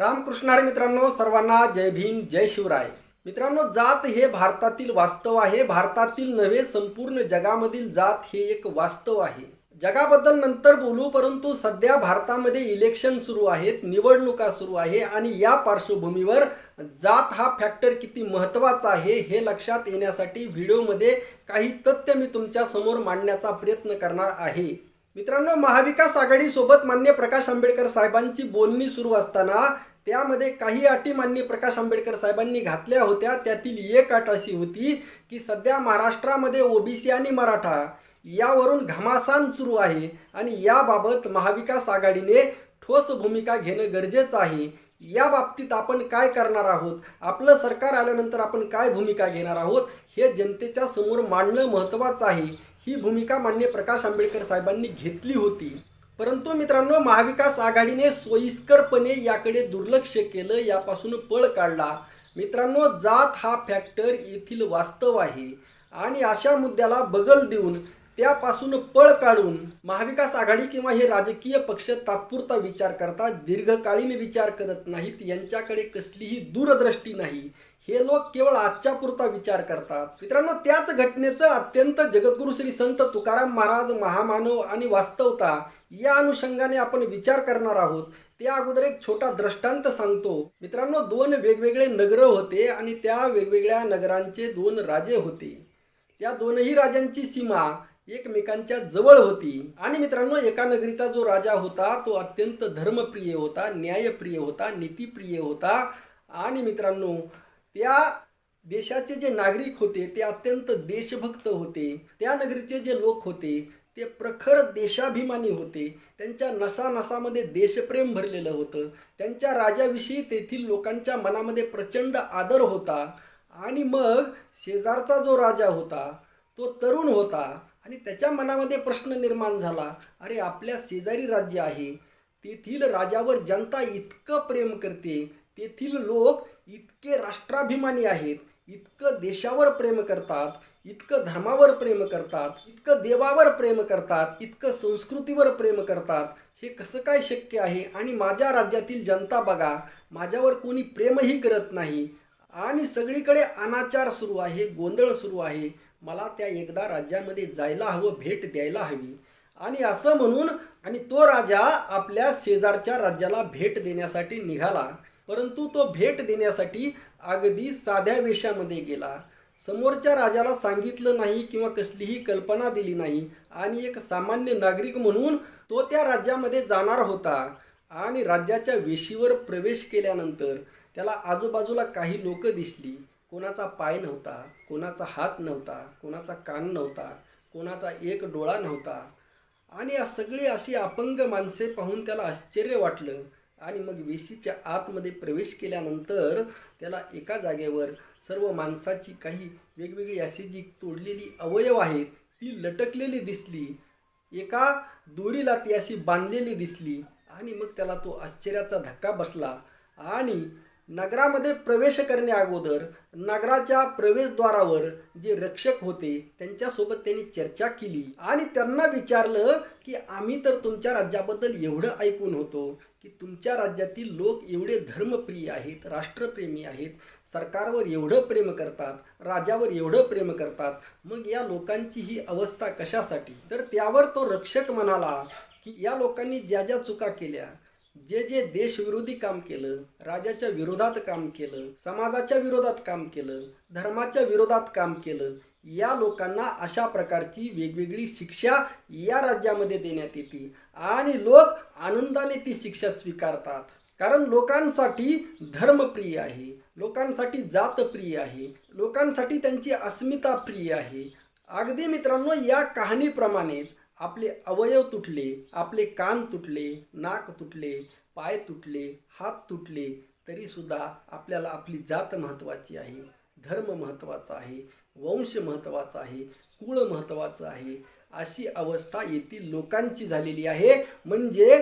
रामकृष्णारे मित्रांनो सर्वांना जय भीम जय शिवराय. मित्रांनो जात हे भारतातील वास्तव आहे. भारतातील नव्हे संपूर्ण जगामधील जात हे एक वास्तव आहे. जगाबद्दल नंतर बोलू परंतु सध्या भारतामध्ये इलेक्शन सुरू आहेत निवडणुका सुरू आहे आणि या पार्श्वभूमीवर जात हा फॅक्टर किती महत्त्वाचा आहे हे लक्षात येण्यासाठी व्हिडिओमध्ये काही तथ्य मी तुमच्यासमोर मांडण्याचा प्रयत्न करणार आहे. मित्रांनो महाविकास आघाडीसोबत मान्य प्रकाश आंबेडकर साहेबांची बोलणी सुरू असताना त्यामध्ये काही अटी मान्य प्रकाश आंबेडकर साहेबांनी घातल्या होत्या. त्यातील एक अट अशी होती की सध्या महाराष्ट्रामध्ये ओबीसी आणि मराठा यावरून घमासान सुरू आहे आणि याबाबत महाविकास आघाडीने ठोस भूमिका घेणं गरजेचं आहे. या बाबतीत आपण काय करणार आहोत? आपलं सरकार आल्यानंतर आपण काय भूमिका घेणार आहोत? हे जनतेच्या समोर मांडणं महत्त्वाचं आहे. ही भूमिका मान्य प्रकाश आंबेडकर साहेबांनी घेतली होती. परंतु मित्रांनो महाविकास आघाडीने सोयीस्करपणे याकडे दुर्लक्ष केलं यापासून पळ काढला. मित्रांनो जात हा फॅक्टर येथील वास्तव आहे. आणि अशा मुद्द्याला बगल देऊन त्यापासून पळ काढून महाविकास आघाडी किंवा हे राजकीय पक्ष तात्पुरता विचार करतात दीर्घकालीन विचार करत नाहीत यांच्याकडे कसलीही दूरदृष्टी नाही. हे लोक केवळ आजच्या पुरता विचार करतात. मित्रांनो त्याच घटनेचं अत्यंत जगद्गुरु श्री संत तुकाराम महाराज महामानव आणि वास्तवता या अनुषंगाने आपण विचार करणार आहोत. त्या अगोदर एक छोटा दृष्टांत सांगतो. मित्रांनो दोन वेगवेगळे नगर होते आणि त्या वेगवेगळ्या नगरांचे दोन राजे होते. त्या दोनही राजांची सीमा एकमेकांच्या जवळ होती. आणि मित्रांनो एका नगरीचा जो राजा होता तो अत्यंत धर्मप्रिय होता न्यायप्रिय होता नीतिप्रिय होता. आणि मित्रांनो त्या देशाचे जे नागरिक होते ते अत्यंत देशभक्त होते. त्या नगरीचे जे लोक होते ते प्रखर देशाभिमानी होते. त्यांच्या नसानसामध्ये देशप्रेम भरलेलं होतं. त्यांच्या राजाविषयी तेथील लोकांच्या मनामध्ये प्रचंड आदर होता. आणि मग शेजारचा जो राजा होता तो तरुण होता. आणि त्याच्या मनामध्ये प्रश्न निर्माण झाला. अरे आपल्या शेजारी राज्य आहे. तेथील राजावर जनता इतकं प्रेम करते. तेथील लोक इतके राष्ट्राभिमानी आहेत इतकं देशावर प्रेम करतात इतकं धर्मावर प्रेम करतात इतकं देवावर प्रेम करतात इतकं संस्कृतीवर प्रेम करतात हे कसं काय शक्य आहे? आणि माझ्या राज्यातील जनता बघा माझ्यावर कोणी प्रेमही करत नाही. आणि सगळीकडे अनाचार सुरू आहे गोंधळ सुरू आहे. मला त्या एकदा राज्यामध्ये जायला हवं भेट द्यायला हवी. आणि असं म्हणून आणि तो राजा आपल्या शेजारच्या राज्याला भेट देण्यासाठी निघाला. परंतु तो भेट देण्यासाठी अगदी साध्या वेशामध्ये गेला. समोरच्या राजाला सांगितलं नाही किंवा कसलीही कल्पना दिली नाही आणि एक सामान्य नागरिक म्हणून तो त्या राज्यामध्ये जाणार होता आणि राज्याच्या वेशीवर प्रवेश केल्यानंतर त्याला आजूबाजूला काही लोक दिसली. कोणाचा पाय नव्हता कोणाचा हात नव्हता कोणाचा कान नव्हता कोणाचा एक डोळा नव्हता. आणि सगळी अशी अपंग माणसे पाहून त्याला आश्चर्य वाटलं. आणि मग वेशीच्या आतमध्ये प्रवेश केल्यानंतर त्याला एका जागेवर सर्व माणसाची काही वेगवेगळी अशी जी तोडलेली अवयव आहेत ती लटकलेली दिसली. एका दोरीला ती अशी बांधलेली दिसली आणि मग त्याला तो आश्चर्याचा धक्का बसला आणि नगरामध्ये प्रवेश करण्या अगोदर नगराच्या प्रवेशद्वारावर जे रक्षक होते त्यांच्यासोबत त्यांनी चर्चा केली आणि त्यांना विचारलं की आम्ही तर तुमच्या राज्याबद्दल एवढं ऐकून होतो. की तुमच्या राज्यातील लोक एवढे धर्मप्रिय आहेत राष्ट्रप्रेमी आहेत सरकारवर एवढं प्रेम करतात राजावर एवढं प्रेम करतात मग या लोकांची ही अवस्था कशासाठी? तर त्यावर तो रक्षक म्हणाला की या लोकांनी ज्या ज्या चुका केल्या जे जे देशविरोधी काम केलं राजाच्या विरोधात काम केलं समाजाच्या विरोधात काम केलं धर्माच्या विरोधात काम केलं या लोकांना अशा प्रकारची वेगवेगळी शिक्षा या राज्यामध्ये देण्यात येते. आणि लोक आनंदाने ती शिक्षा स्वीकारतात. कारण लोकांसाठी धर्मप्रिय आहे लोकांसाठी जातप्रिय आहे लोकांसाठी त्यांची अस्मिता प्रिय आहे. अगदी मित्रांनो या कहाणीप्रमाणेच आपले अवयव तुटले आपले कान तुटले नाक तुटले पाय तुटले हात तुटले तरीसुद्धा आपल्याला आपली जात महत्त्वाची आहे धर्म महत्त्वाचा आहे वंश महत्त्वाचा आहे कुळ महत्त्वाचं आहे. अशी अवस्था येथील लोकांची झालेली आहे. म्हणजे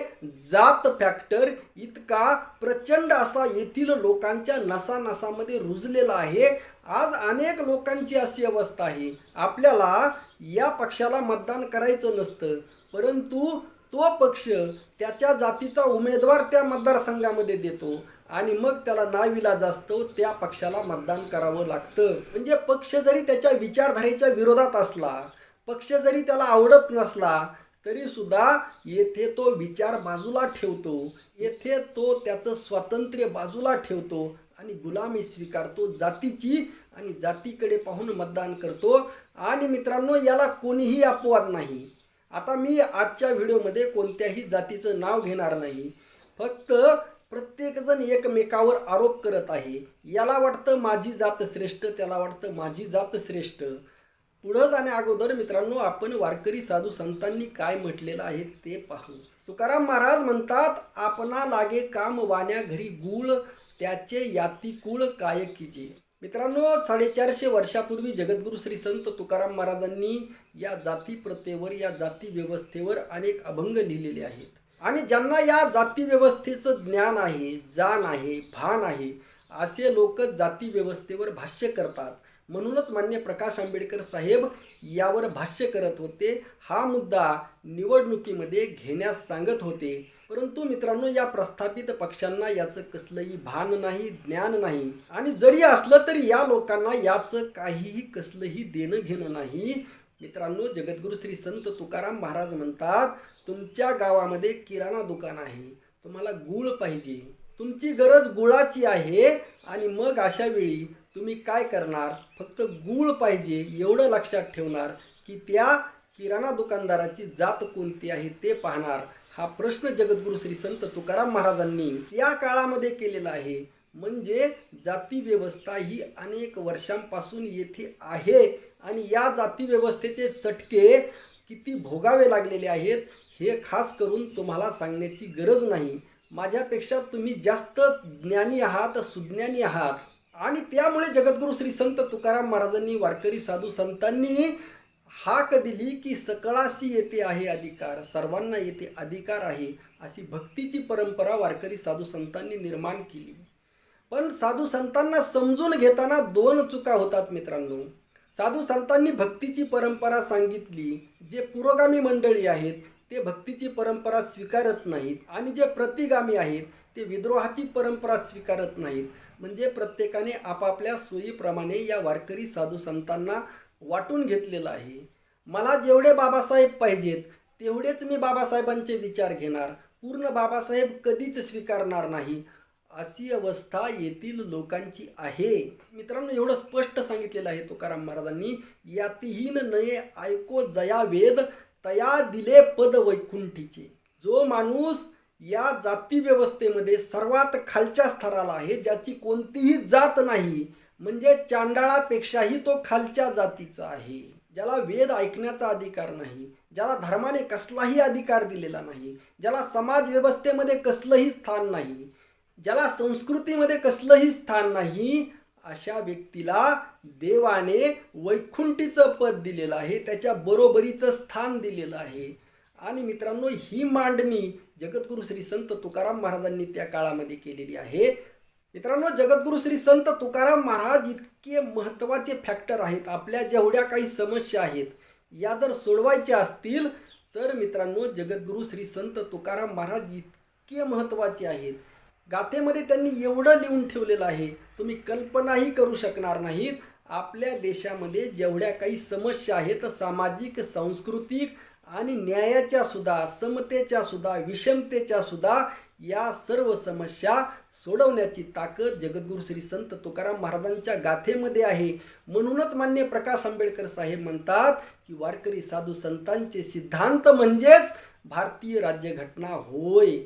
जात फॅक्टर इतका प्रचंड असा येथील लोकांच्या नसानसामध्ये रुजलेला आहे. आज अनेक लोकांची अशी अवस्था आहे. आपल्याला या पक्षाला मतदान करायचं नसतं. परंतु तो पक्ष त्याच्या जातीचा उमेदवार त्या मतदारसंघामध्ये देतो आणि मग त्याला नाविलाज असतो त्या पक्षाला मतदान करावं लागतं. म्हणजे पक्ष जरी त्याच्या विचारधारेच्या विरोधात असला पक्ष जरी त्याला आवडत नसला तरी सुद्धा येथे तो विचार बाजूला ठेवतो. येथे तो त्याचं स्वातंत्र्य बाजूला ठेवतो आणि गुलामी स्वीकारतो जातीची आणि जातीकडे पाहून मतदान करतो. आणि मित्रांनो याला कोणीही अपवाद नाही. आता मी आजच्या व्हिडिओमध्ये कोणत्याही जातीचं नाव घेणार नाही. फक्त प्रत्येकजण एकमेकावर आरोप करत आहे. याला वाटतं माझी जात श्रेष्ठ त्याला वाटतं माझी जात श्रेष्ठ. पुढं जाण्या अगोदर मित्रांनो आपण वारकरी साधू संतांनी काय म्हटलेलं आहे ते पाहू. तुकाराम महाराज म्हणतात आपणा लागे काम वाण्या घरी गुळ त्याचे याती कुळ काय किजे मित्रांनो साडेचारशे वर्षापूर्वी जगद्गुरु श्री संत तुकाराम महाराजांनी या जाती प्रथेवर या जाती व्यवस्थेवर अनेक अभंग लिहिलेले आहेत. आणि ज्यांना या जाती व्यवस्थेचं ज्ञान आहे जाण आहे भान आहे असे लोक जाती व्यवस्थेवर भाष्य करतात. म्हणूनच मान्य प्रकाश आंबेडकर साहेब यावर भाष्य करत होते. हा मुद्दा निवडणुकीमध्ये घेण्यास सांगत होते. परंतु मित्रांनो या प्रस्थापित पक्षांना याचं कसलंही भान नाही ज्ञान नाही. आणि जरी असलं तरी या लोकांना याचं काहीही कसलंही देणं घेणं नाही. मित्रांनो जगद्गुरु श्री संत तुकाराम महाराज म्हणतात तुमच्या गावामध्ये किराणा दुकान आहे. तुम्हाला गुळ पाहिजे. तुमची गरज गुळाची आहे. आणि मग अशा वेळी तुम्ही काय करणार? फक्त गूळ पाहिजे एवढं लक्षात ठेवणार की त्या किराणा दुकानदाराची जात कोणती आहे ते पाहणार. हा प्रश्न जगद्गुरु श्री संत तुकाराम महाराजांनी या काळामध्ये केलेला आहे. म्हणजे जाती व्यवस्था ही अनेक वर्षांपासून येथे आहे आणि या जाती व्यवस्थेचे चटके किती भोगावे लागलेले आहेत हे खास करून तुम्हाला सांगण्याची गरज नाही. माझ्यापेक्षा तुम्ही जास्त ज्ञानी आहात सुज्ञानी आहात. आणि त्यामुळे जगद्गुरु श्री संत तुकाराम महाराजांनी वारकरी साधू संतांनी हाक दिली की सकळाशी येते आहे अधिकार सर्वांना येथे अधिकार आहे अशी भक्तीची परंपरा वारकरी साधू संतांनी निर्माण केली. पण साधू संतांना समजून घेताना दोन चुका होतात मित्रांनो. साधू संतांनी भक्तीची परंपरा सांगितली जे पुरोगामी मंडळी आहेत ते भक्तीची परंपरा स्वीकारत नाहीत आणि जे प्रतिगामी आहेत ते विद्रोहाची परंपरा स्वीकारत नाहीत. म्हणजे प्रत्येकाने आपापल्या सोयीप्रमाणे या वारकरी साधू संतांना वाटून घेतलेलं आहे. मला जेवढे बाबासाहेब पाहिजेत तेवढेच मी बाबासाहेबांचे विचार घेणार. पूर्ण बाबासाहेब कधीच स्वीकारणार नाही. अशी अवस्था येथील लोकांची आहे. मित्रांनो एवढं स्पष्ट सांगितलेलं आहे तुकाराम महाराजांनी. यातहीन नये ऐको जया वेद तया दिले पद वैकुंठीचे. जो माणूस या जाती व्यवस्थेमध्ये सर्वात खालच्या स्तराला आहे ज्याची कोणतीही जात नाही. म्हणजे चांडाळापेक्षाही तो खालच्या जातीचा आहे. ज्याला वेद ऐकण्याचा अधिकार नाही ज्याला धर्माने कसलाही अधिकार दिलेला नाही ज्याला समाज व्यवस्थेमध्ये कसलंही स्थान नाही ज्याला संस्कृतीमध्ये कसलंही स्थान नाही अशा व्यक्तीला देवाने वैकुंठीचं पद दिलेलं आहे त्याच्या बरोबरीचं स्थान दिलेलं आहे. आणि मित्रांनो ही मांडणी जगद्गुरु श्री संत तुकाराम महाराजांनी त्या काळामध्ये केलेली आहे. मित्रांनो जगद्गुरु श्री संत तुकाराम महाराज इतके महत्त्वाचे फॅक्टर आहेत. आपल्या जेवढ्या काही समस्या आहेत या जर सोडवायच्या असतील तर मित्रांनो जगद्गुरु श्री संत तुकाराम महाराज इतके महत्त्वाचे आहेत. गाथेमध्ये त्यांनी एवढं लिहून ठेवलेलं आहे तुम्ही कल्पनाही करू शकणार नाहीत. आपल्या देशामध्ये जेवढ्या काही समस्या आहेत सामाजिक सांस्कृतिक आणि न्यायाच्या सुद्धा समतेच्या सुद्धा विषमतेच्या सुद्धा या सर्व समस्या सोडवण्याची ताकद जगद्गुरु श्री संत तुकाराम महाराजांच्या गाथेमध्ये आहे. म्हणूनच मान्य प्रकाश आंबेडकर साहेब म्हणतात की वारकरी साधू संतांचे सिद्धांत म्हणजेच भारतीय राज्यघटना होय.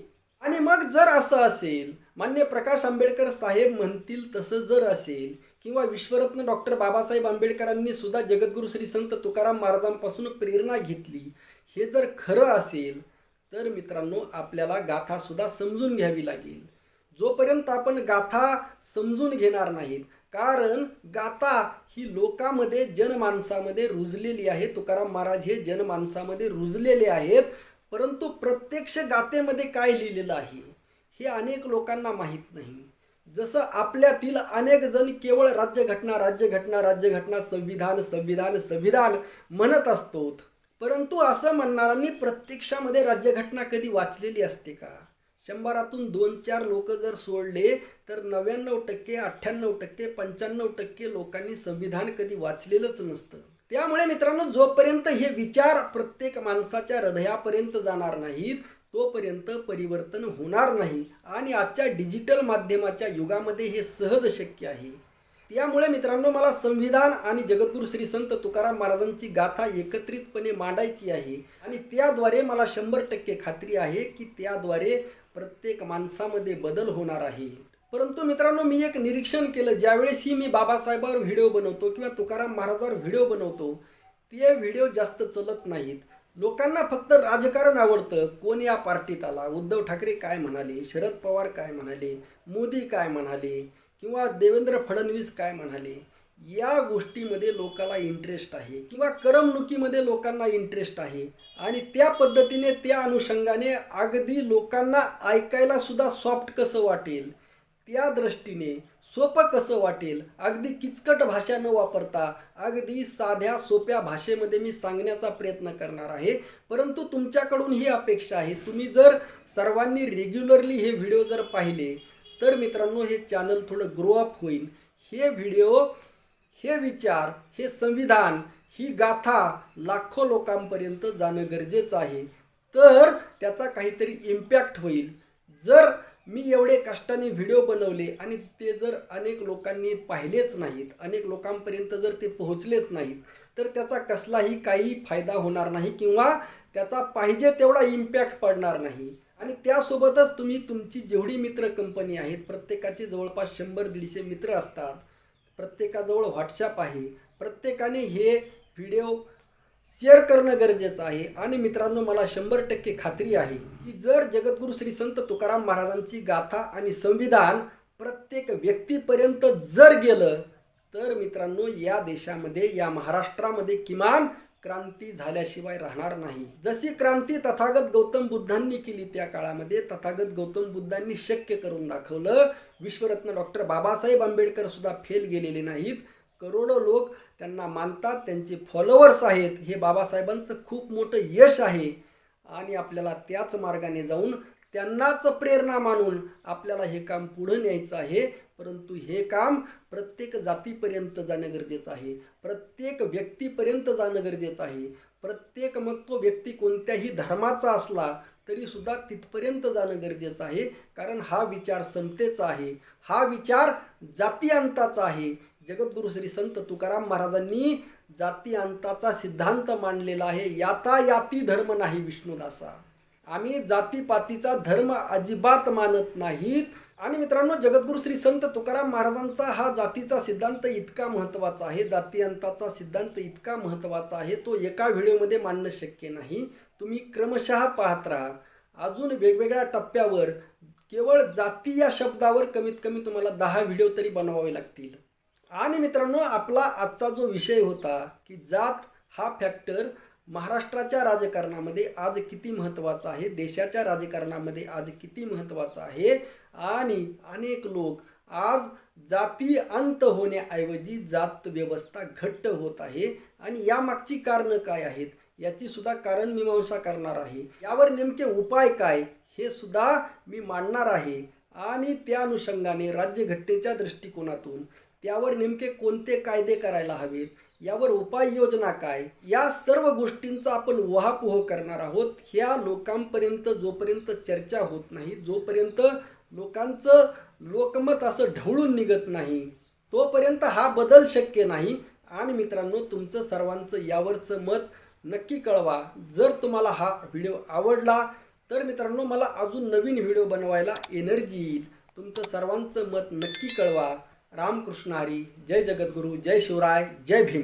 आणि मग जर असं असेल मान्य प्रकाश आंबेडकर साहेब म्हणतील तसं जर असेल किंवा विश्वरत्न डॉक्टर बाबासाहेब आंबेडकरांनी सुद्धा जगद्गुरु श्री संत तुकाराम महाराजांपासून प्रेरणा घेतली हे जर खरं असेल तर मित्रांनो आपल्याला गाथासुद्धा समजून घ्यावी लागेल. जोपर्यंत आपण गाथा समजून घेणार नाहीत कारण गाथा ही लोकामध्ये जनमानसामध्ये रुजलेली आहे. तुकाराम महाराज हे जनमानसामध्ये रुजलेले आहेत परंतु प्रत्यक्ष गाथेमध्ये काय लिहिलेलं आहे हे अनेक लोकांना माहीत नाही. जसं आपल्यातील अनेक जण केवळ राज्यघटना राज्यघटना राज्यघटना संविधान संविधान संविधान म्हणत असतो परंतु असं म्हणणाऱ्यांनी प्रत्यक्षामध्ये राज्यघटना कधी वाचलेली असते का? शंभरातून दोन चार लोक जर सोडले तर नव्याण्णव टक्के अठ्ठ्याण्णव टक्के पंच्याण्णव टक्के लोकांनी संविधान कधी वाचलेलंच नसतं. त्यामुळे मित्रांनो जोपर्यंत हे विचार प्रत्येक माणसाच्या हृदयापर्यंत जाणार नाहीत तोपर्यंत परिवर्तन होणार नाही. आणि आजच्या डिजिटल माध्यमाच्या युगामध्ये हे सहज शक्य आहे. यामुळे मित्रांनो मला संविधान आणि जगद्गुरू श्री संत तुकाराम महाराजांची गाथा एकत्रितपणे मांडायची आहे. आणि त्याद्वारे मला शंभर टक्के खात्री आहे की त्याद्वारे प्रत्येक माणसामध्ये बदल होणार आहे. परंतु मित्रांनो मी एक निरीक्षण केलं. ज्यावेळेसही मी बाबासाहेबावर व्हिडिओ बनवतो किंवा तुकाराम महाराजावर व्हिडिओ बनवतो ते व्हिडिओ जास्त चलत नाहीत. लोकांना फक्त राजकारण आवडतं. कोण या पार्टीत आला? उद्धव ठाकरे काय म्हणाले? शरद पवार काय म्हणाले? मोदी काय म्हणाले? किंवा देवेंद्र फडणवीस काय म्हणाले या गोष्टीमध्ये लोकाला इंटरेस्ट आहे किंवा करमणुकीमध्ये लोकांना इंटरेस्ट आहे आणि त्या पद्धतीने त्या अनुषंगाने अगदी लोकांना ऐकायला सुद्धा सॉफ्ट कसं वाटेल त्या दृष्टीने सोपं कसं वाटेल अगदी किचकट भाषा न वापरता अगदी साध्या सोप्या भाषेमध्ये मी सांगण्याचा प्रयत्न करणार आहे. परंतु तुमच्याकडून ही अपेक्षा आहे. तुम्ही जर सर्वांनी रेग्युलरली हे व्हिडिओ जर पाहिले तर मित्रांनो हे चॅनल थोडं ग्रो अप होईल. हे व्हिडिओ हे विचार हे संविधान ही गाथा लाखो लोकांपर्यंत जाणं गरजेचं आहे. तर त्याचा काहीतरी इम्पॅक्ट होईल. जर मी एवढे कष्टाने व्हिडिओ बनवले आणि ते जर अनेक लोकांनी पाहिलेच नाहीत अनेक लोकांपर्यंत जर ते पोहोचलेच नाहीत तर त्याचा कसलाही काही फायदा होणार नाही किंवा त्याचा पाहिजे तेवढा इम्पॅक्ट पडणार नाही. आणि त्यासोबतच तुम्ही तुमची जेवढी मित्र कंपनी आहेत प्रत्येकाचे जवळपास शंभर दीडशे मित्र असतात. प्रत्येकाजवळ व्हॉट्सॲप आहे. प्रत्येकाने हे व्हिडिओ शेअर करणं गरजेचं आहे. आणि मित्रांनो मला शंभर टक्के खात्री आहे की जर जगद्गुरू श्री संत तुकाराम महाराजांची गाथा आणि संविधान प्रत्येक व्यक्तीपर्यंत जर गेलं तर मित्रांनो या देशामध्ये या महाराष्ट्रामध्ये किमान क्रांती झाल्याशिवाय राहणार नाही. जशी क्रांती तथागत गौतम बुद्धांनी केली त्या काळामध्ये तथागत गौतम बुद्धांनी शक्य करून दाखवलं. विश्वरत्न डॉक्टर बाबासाहेब आंबेडकर सुद्धा फेल गेलेले नाहीत. करोडो लोक त्यांना मानतात त्यांचे फॉलोअर्स आहेत. हे बाबासाहेबांचं खूप मोठं यश आहे. आणि आपल्याला त्याच मार्गाने जाऊन त्यांनाच प्रेरणा मानून आपल्याला हे काम पुढं न्यायचं आहे. परंतु हे काम प्रत्येक जातीपर्यंत जाणं गरजेचं आहे. प्रत्येक व्यक्तीपर्यंत जाणं गरजेचं आहे. प्रत्येक मग तो व्यक्ती कोणत्याही धर्माचा असला तरीसुद्धा तिथपर्यंत जाणं गरजेचं आहे. कारण हा विचार समतेचा आहे. हा विचार जातीअंताचा आहे. जगद्गुरु श्री संत तुकाराम महाराजांनी जाती अंताचा सिद्धांत मांडलेला आहे. याता याती धर्म नाही विष्णुदासा. आम्ही जातीपातीचा धर्म अजिबात मानत नाहीत. आणि मित्रांनो जगद्गुरु श्री संत तुकाराम महाराजांचा हा जातीचा सिद्धांत इतका महत्त्वाचा आहे जातीयंताचा सिद्धांत इतका महत्त्वाचा आहे तो एका व्हिडिओमध्ये मांडणं शक्य नाही. तुम्ही क्रमशः पाहत राहा. अजून वेगवेगळ्या टप्प्यावर केवळ जाती या शब्दावर कमीत कमी तुम्हाला दहा व्हिडिओ तरी बनवावे लागतील. आणि मित्रांनो आपला आजचा जो विषय होता की जात हा फॅक्टर महाराष्ट्राच्या राजकारणामध्ये आज किती महत्त्वाचं आहे? देशाच्या राजकारणामध्ये आज किती महत्त्वाचं आहे? आणि अनेक लोक आज जाती अंत होण्याऐवजी जात व्यवस्था घट्ट होत आहे. आणि यामागची कारणं काय आहेत? याची सुद्धा कारण मीमांसा करणार आहे. यावर नेमके उपाय काय? हे सुद्धा मी मांडणार आहे. आणि त्या अनुषंगाने राज्यघटनेच्या दृष्टिकोनातून त्यावर नेमके कोणते कायदे करायला हवेत? यावर उपाययोजना काय? या सर्व गोष्टींचा आपण उहापोह करणार आहोत. ह्या लोकांपर्यंत जोपर्यंत चर्चा होत नाही जोपर्यंत लोकांचं लोकमत असं ढवळून निघत नाही तोपर्यंत हा बदल शक्य नाही. आणि मित्रांनो तुमचं सर्वांचं यावरचं मत नक्की कळवा. जर तुम्हाला हा व्हिडिओ आवडला तर मित्रांनो मला अजून नवीन व्हिडिओ बनवायला एनर्जी येईल. तुमचं सर्वांचं मत नक्की कळवा. रामकृष्ण हरी. जय जगद्गुरू. जय शिवराय. जय भीम.